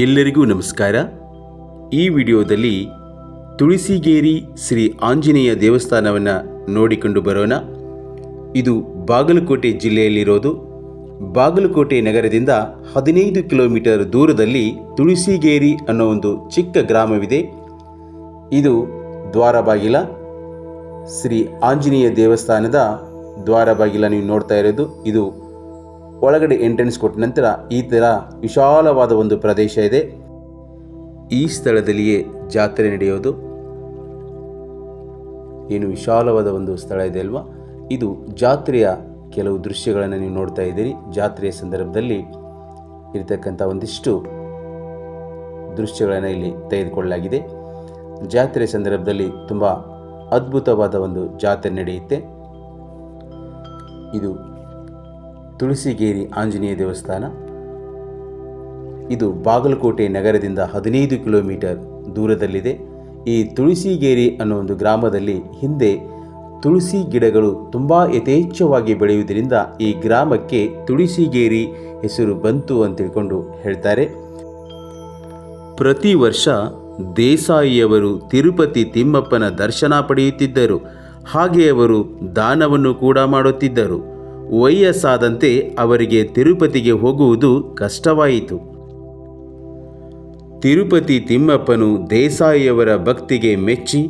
ಎಲ್ಲರಿಗೂ ನಮಸ್ಕಾರ. ಈ ವಿಡಿಯೋದಲ್ಲಿ ತುಳಸಿಗೇರಿ ಶ್ರೀ ಆಂಜನೇಯ ದೇವಸ್ಥಾನವನ್ನು ನೋಡಿಕೊಂಡು ಬರೋಣ. ಇದು ಬಾಗಲಕೋಟೆ ಜಿಲ್ಲೆಯಲ್ಲಿರೋದು. ಬಾಗಲಕೋಟೆ ನಗರದಿಂದ ಹದಿನೈದು ಕಿಲೋಮೀಟರ್ ದೂರದಲ್ಲಿ ತುಳಸಿಗೇರಿ ಅನ್ನೋ ಒಂದು ಚಿಕ್ಕ ಗ್ರಾಮವಿದೆ. ಇದು ದ್ವಾರಬಾಗಿಲ. ಶ್ರೀ ಆಂಜನೇಯ ದೇವಸ್ಥಾನದ ದ್ವಾರ ಬಾಗಿಲ ನೀವು ನೋಡ್ತಾ ಇರೋದು. ಇದು ಒಳಗಡೆ ಎಂಟ್ರೆನ್ಸ್ ಕೊಟ್ಟ ನಂತರ ಈ ಥರ ವಿಶಾಲವಾದ ಒಂದು ಪ್ರದೇಶ ಇದೆ. ಈ ಸ್ಥಳದಲ್ಲಿಯೇ ಜಾತ್ರೆ ನಡೆಯೋದು. ಏನು ವಿಶಾಲವಾದ ಒಂದು ಸ್ಥಳ ಇದೆ ಅಲ್ವಾ? ಇದು ಜಾತ್ರೆಯ ಕೆಲವು ದೃಶ್ಯಗಳನ್ನು ನೀವು ನೋಡ್ತಾ ಇದ್ದೀರಿ. ಜಾತ್ರೆಯ ಸಂದರ್ಭದಲ್ಲಿ ಇರತಕ್ಕಂಥ ಒಂದಿಷ್ಟು ದೃಶ್ಯಗಳನ್ನು ಇಲ್ಲಿ ತೆಗೆದುಕೊಳ್ಳಲಾಗಿದೆ. ಜಾತ್ರೆಯ ಸಂದರ್ಭದಲ್ಲಿ ತುಂಬ ಅದ್ಭುತವಾದ ಒಂದು ಜಾತ್ರೆ ನಡೆಯುತ್ತೆ. ಇದು ತುಳಸಿಗೇರಿ ಆಂಜನೇಯ ದೇವಸ್ಥಾನ. ಇದು ಬಾಗಲಕೋಟೆ ನಗರದಿಂದ ಹದಿನೈದು ಕಿಲೋಮೀಟರ್ ದೂರದಲ್ಲಿದೆ. ಈ ತುಳಸಿಗೇರಿ ಅನ್ನೋ ಒಂದು ಗ್ರಾಮದಲ್ಲಿ ಹಿಂದೆ ತುಳಸಿ ಗಿಡಗಳು ತುಂಬ ಯಥೇಚ್ಛವಾಗಿ ಬೆಳೆಯುವುದರಿಂದ ಈ ಗ್ರಾಮಕ್ಕೆ ತುಳಸಿಗೇರಿ ಹೆಸರು ಬಂತು ಅಂತ ತಿಳ್ಕೊಂಡು ಹೇಳ್ತಾರೆ. ಪ್ರತಿ ವರ್ಷ ದೇಸಾಯಿಯವರು ತಿರುಪತಿ ತಿಮ್ಮಪ್ಪನ ದರ್ಶನ ಪಡೆಯುತ್ತಿದ್ದರು. ಹಾಗೆ ಅವರು ದಾನವನ್ನು ಕೂಡ ಮಾಡುತ್ತಿದ್ದರು. ವಯಸ್ಸಾದಂತೆ ಅವರಿಗೆ ತಿರುಪತಿಗೆ ಹೋಗುವುದು ಕಷ್ಟವಾಯಿತು. ತಿರುಪತಿ ತಿಮ್ಮಪ್ಪನು ದೇಸಾಯಿಯವರ ಭಕ್ತಿಗೆ ಮೆಚ್ಚಿ,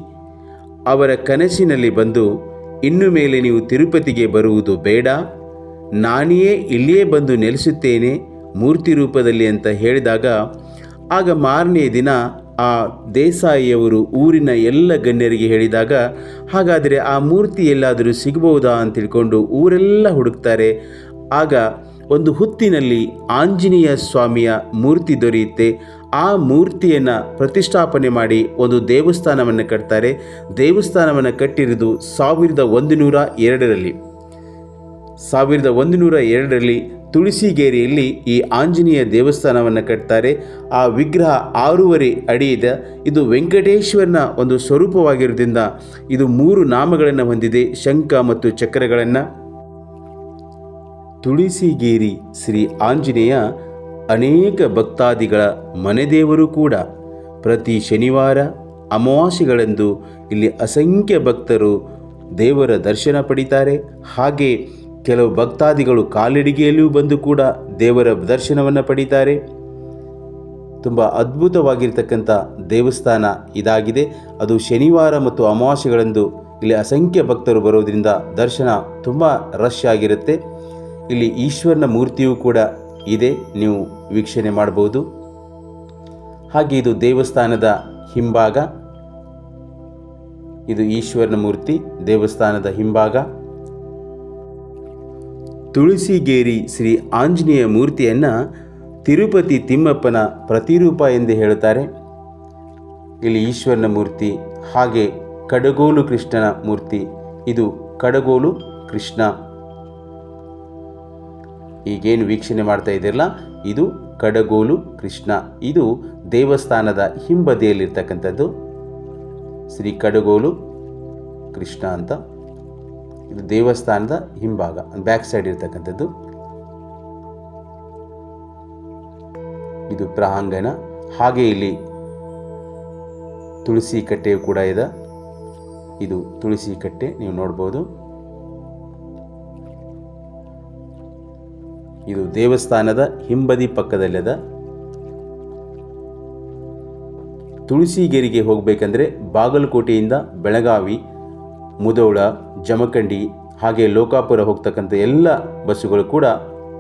ಅವರ ಕನಸಿನಲ್ಲಿ ಬಂದು, ಇನ್ನು ಮೇಲೆ ನೀವು ತಿರುಪತಿಗೆ ಬರುವುದು ಬೇಡ. ನಾನೇ ಇಲ್ಲಿಯೇ ಬಂದು ನೆಲೆಸುತ್ತೇನೆ, ಮೂರ್ತಿ ರೂಪದಲ್ಲಿ ಅಂತ ಹೇಳಿದಾಗ ಆಗ ಮಾರನೇ ದಿನ ಆ ದೇಸಾಯಿಯವರು ಊರಿನ ಎಲ್ಲ ಗಣ್ಯರಿಗೆ ಹೇಳಿದಾಗ, ಹಾಗಾದರೆ ಆ ಮೂರ್ತಿ ಎಲ್ಲಾದರೂ ಸಿಗಬಹುದಾ ಅಂತ ತಿಳ್ಕೊಂಡು ಊರೆಲ್ಲ ಹುಡುಕ್ತಾರೆ. ಆಗ ಒಂದು ಹುತ್ತಿನಲ್ಲಿ ಆಂಜನೇಯ ಸ್ವಾಮಿಯ ಮೂರ್ತಿ ದೊರೆಯುತ್ತೆ. ಆ ಮೂರ್ತಿಯನ್ನು ಪ್ರತಿಷ್ಠಾಪನೆ ಮಾಡಿ ಒಂದು ದೇವಸ್ಥಾನವನ್ನು ಕಟ್ತಾರೆ. ದೇವಸ್ಥಾನವನ್ನು ಕಟ್ಟಿರುವುದು ಸಾವಿರದ ಒಂದು ನೂರ ಎರಡರಲ್ಲಿ. ಸಾವಿರದ ಒಂದು ನೂರ ಎರಡರಲ್ಲಿ ತುಳಸಿಗೇರಿಯಲ್ಲಿ ಈ ಆಂಜನೇಯ ದೇವಸ್ಥಾನವನ್ನು ಕಟ್ತಾರೆ. ಆ ವಿಗ್ರಹ ಆರೂವರೆ ಅಡಿ ಇದೆ. ಇದು ವೆಂಕಟೇಶ್ವರನ ಒಂದು ಸ್ವರೂಪವಾಗಿರೋದ್ರಿಂದ ಇದು ಮೂರು ನಾಮಗಳನ್ನು ಹೊಂದಿದೆ. ಶಂಖ ಮತ್ತು ಚಕ್ರಗಳನ್ನು. ತುಳಸಿಗೇರಿ ಶ್ರೀ ಆಂಜನೇಯ ಅನೇಕ ಭಕ್ತಾದಿಗಳ ಮನೆದೇವರು ಕೂಡ. ಪ್ರತಿ ಶನಿವಾರ ಅಮಾವಾಸ್ಯೆಗಳಂದು ಇಲ್ಲಿ ಅಸಂಖ್ಯ ಭಕ್ತರು ದೇವರ ದರ್ಶನ ಪಡಿತಾರೆ. ಹಾಗೆ ಕೆಲವು ಭಕ್ತಾದಿಗಳು ಕಾಲಿಡಿಗೆಯಲ್ಲಿಯೂ ಬಂದು ಕೂಡ ದೇವರ ದರ್ಶನವನ್ನು ಪಡೀತಾರೆ. ತುಂಬ ಅದ್ಭುತವಾಗಿರ್ತಕ್ಕಂಥ ದೇವಸ್ಥಾನ ಇದಾಗಿದೆ. ಅದು ಶನಿವಾರ ಮತ್ತು ಅಮಾವಾಸ್ಯೆಗಳಂದು ಇಲ್ಲಿ ಅಸಂಖ್ಯ ಭಕ್ತರು ಬರೋದರಿಂದ ದರ್ಶನ ತುಂಬ ರಶ್ ಆಗಿರುತ್ತೆ. ಇಲ್ಲಿ ಈಶ್ವರನ ಮೂರ್ತಿಯೂ ಕೂಡ ಇದೆ. ನೀವು ವೀಕ್ಷಣೆ ಮಾಡಬಹುದು. ಹಾಗೆ ಇದು ದೇವಸ್ಥಾನದ ಹಿಂಭಾಗ. ಇದು ಈಶ್ವರನ ಮೂರ್ತಿ, ದೇವಸ್ಥಾನದ ಹಿಂಭಾಗ. ತುಳಸಿಗೇರಿ ಶ್ರೀ ಆಂಜನೇಯ ಮೂರ್ತಿಯನ್ನು ತಿರುಪತಿ ತಿಮ್ಮಪ್ಪನ ಪ್ರತಿರೂಪ ಎಂದು ಹೇಳುತ್ತಾರೆ. ಇಲ್ಲಿ ಈಶ್ವರನ ಮೂರ್ತಿ, ಹಾಗೆ ಕಡಗೋಲು ಕೃಷ್ಣನ ಮೂರ್ತಿ. ಇದು ಕಡಗೋಲು ಕೃಷ್ಣ. ಈಗೇನು ವೀಕ್ಷಣೆ ಮಾಡ್ತಾ ಇದ್ದೀರಲ್ಲ? ಇದು ಕಡಗೋಲು ಕೃಷ್ಣ. ಇದು ದೇವಸ್ಥಾನದ ಹಿಂಬದಿಯಲ್ಲಿರ್ತಕ್ಕಂಥದ್ದು. ಶ್ರೀ ಕಡಗೋಲು ಕೃಷ್ಣ ಅಂತ ಇದು ದೇವಸ್ಥಾನದ ಹಿಂಭಾಗ ಬ್ಯಾಕ್ ಸೈಡ್ ಇರ್ತಕ್ಕಂಥದ್ದು. ಇದು ಪ್ರಾಂಗಣ. ಹಾಗೆ ಇಲ್ಲಿ ತುಳಸಿ ಕಟ್ಟೆಯು ಕೂಡ ಇದೆ. ಇದು ತುಳಸಿ ಕಟ್ಟೆ, ನೀವು ನೋಡ್ಬೋದು. ಇದು ದೇವಸ್ಥಾನದ ಹಿಂಬದಿ ಪಕ್ಕದಲ್ಲಿದ. ತುಳಸಿಗೇರಿಗೆ ಹೋಗಬೇಕಂದ್ರೆ ಬಾಗಲಕೋಟೆಯಿಂದ ಬೆಳಗಾವಿ ಮುದೋಳ, ಜಮಖಂಡಿ ಹಾಗೆ ಲೋಕಾಪುರ ಹೋಗ್ತಕ್ಕಂಥ ಎಲ್ಲ ಬಸ್ಸುಗಳು ಕೂಡ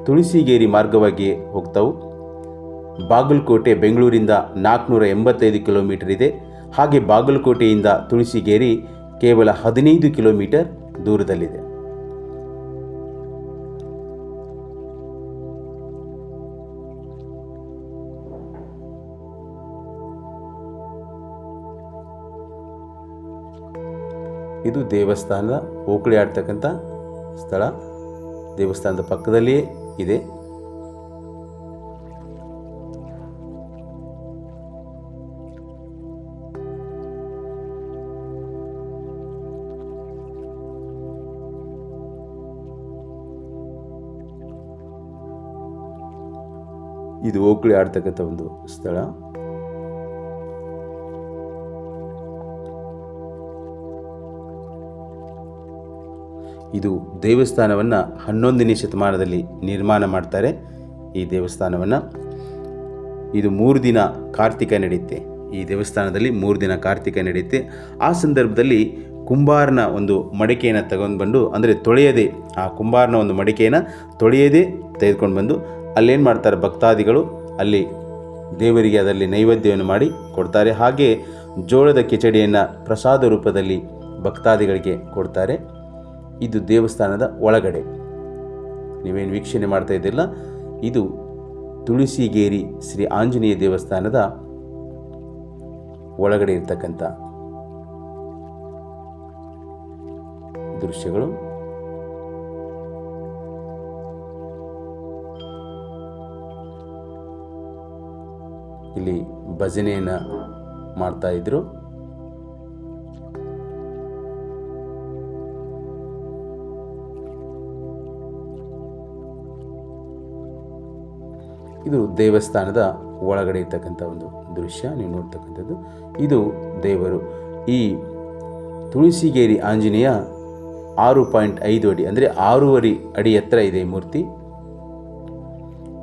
ತುಳಸಿಗೇರಿ ಮಾರ್ಗವಾಗಿ ಹೋಗ್ತಾವು. ಬಾಗಲಕೋಟೆ, ಬೆಂಗಳೂರಿಂದ ನಾಲ್ಕುನೂರ ಎಂಬತ್ತೈದು ಕಿಲೋಮೀಟರ್ ಇದೆ. ಹಾಗೆ ಬಾಗಲಕೋಟೆಯಿಂದ ತುಳಸಿಗೇರಿ ಕೇವಲ ಹದಿನೈದು ಕಿಲೋಮೀಟರ್ ದೂರದಲ್ಲಿದೆ. ಇದು ದೇವಸ್ಥಾನದ ಓಕಳಿ ಆಡ್ತಕ್ಕಂಥ ಸ್ಥಳ. ದೇವಸ್ಥಾನದ ಪಕ್ಕದಲ್ಲಿಯೇ ಇದೆ. ಇದು ಓಕಳಿ ಆಡ್ತಕ್ಕಂಥ ಒಂದು ಸ್ಥಳ. ಇದು ದೇವಸ್ಥಾನವನ್ನು ಹನ್ನೊಂದನೇ ಶತಮಾನದಲ್ಲಿ ನಿರ್ಮಾಣ ಮಾಡ್ತಾರೆ ಈ ದೇವಸ್ಥಾನವನ್ನು. ಇದು ಮೂರು ದಿನ ಕಾರ್ತಿಕ ನಡೆಯುತ್ತೆ. ಈ ದೇವಸ್ಥಾನದಲ್ಲಿ ಮೂರು ದಿನ ಕಾರ್ತಿಕ ನಡೆಯುತ್ತೆ. ಆ ಸಂದರ್ಭದಲ್ಲಿ ಕುಂಬಾರನ ಒಂದು ಮಡಿಕೆಯನ್ನು ತಗೊಂಡು ಬಂದು ಅಂದರೆ ತೊಳೆಯದೆ, ಆ ಕುಂಬಾರನ ಒಂದು ಮಡಿಕೆಯನ್ನು ತೊಳೆಯದೆ ತೆಗೆದುಕೊಂಡು ಬಂದು, ಅಲ್ಲೇನು ಮಾಡ್ತಾರೆ ಭಕ್ತಾದಿಗಳು, ಅಲ್ಲಿ ದೇವರಿಗೆ ಅದರಲ್ಲಿ ನೈವೇದ್ಯವನ್ನು ಮಾಡಿ ಕೊಡ್ತಾರೆ. ಹಾಗೆ ಜೋಳದ ಕಿಚಡಿಯನ್ನು ಪ್ರಸಾದ ರೂಪದಲ್ಲಿ ಭಕ್ತಾದಿಗಳಿಗೆ ಕೊಡ್ತಾರೆ. ಇದು ದೇವಸ್ಥಾನದ ಒಳಗಡೆ. ನೀವೇನು ವೀಕ್ಷಣೆ ಮಾಡ್ತಾ ಇದ್ದಿಲ್ಲ? ಇದು ತುಳಸಿಗೇರಿ ಶ್ರೀ ಆಂಜನೇಯ ದೇವಸ್ಥಾನದ ಒಳಗಡೆ ಇರ್ತಕ್ಕಂಥ ದೃಶ್ಯಗಳು. ಇಲ್ಲಿ ಭಜನೆಯನ್ನು ಮಾಡ್ತಾ ಇದ್ರು. ಇದು ದೇವಸ್ಥಾನದ ಒಳಗಡೆ ಇರ್ತಕ್ಕಂಥ ಒಂದು ದೃಶ್ಯ, ನೀವು ನೋಡ್ತಕ್ಕಂಥದ್ದು. ಇದು ದೇವರು. ಈ ತುಳಸಿಗೇರಿ ಆಂಜನೇಯ ಆರು ಪಾಯಿಂಟ್ ಐದು ಅಡಿ, ಅಂದರೆ ಆರೂವರೆ ಅಡಿ ಎತ್ತರ ಇದೆ ಈ ಮೂರ್ತಿ.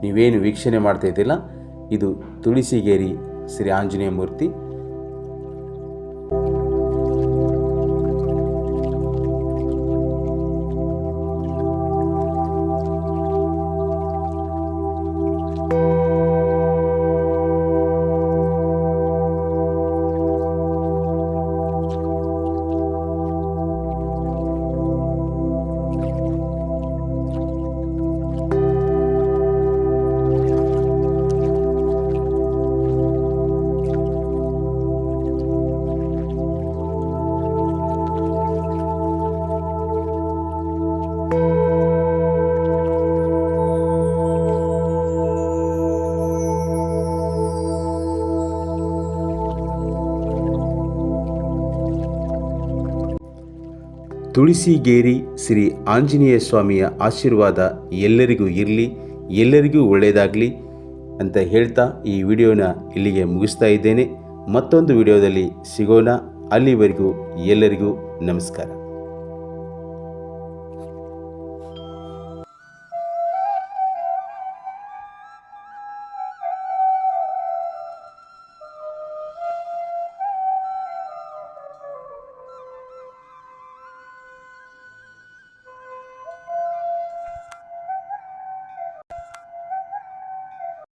ನೀವೇನು ವೀಕ್ಷಣೆ ಮಾಡ್ತಾ ಇದ್ದಿಲ್ಲ ಇದು ತುಳಸಿಗೇರಿ ಶ್ರೀ ಆಂಜನೇಯ ಮೂರ್ತಿ. Música ತುಳಸಿಗೇರಿ ಶ್ರೀ ಆಂಜನೇಯ ಸ್ವಾಮಿಯ ಆಶೀರ್ವಾದ ಎಲ್ಲರಿಗೂ ಇರಲಿ, ಎಲ್ಲರಿಗೂ ಒಳ್ಳೆಯದಾಗಲಿ ಅಂತ ಹೇಳ್ತಾ ಈ ವಿಡಿಯೋನ ಇಲ್ಲಿಗೆ ಮುಗಿಸ್ತಾ ಇದ್ದೇನೆ. ಮತ್ತೊಂದು ವಿಡಿಯೋದಲ್ಲಿ ಸಿಗೋಣ. ಅಲ್ಲಿವರೆಗೂ ಎಲ್ಲರಿಗೂ ನಮಸ್ಕಾರ.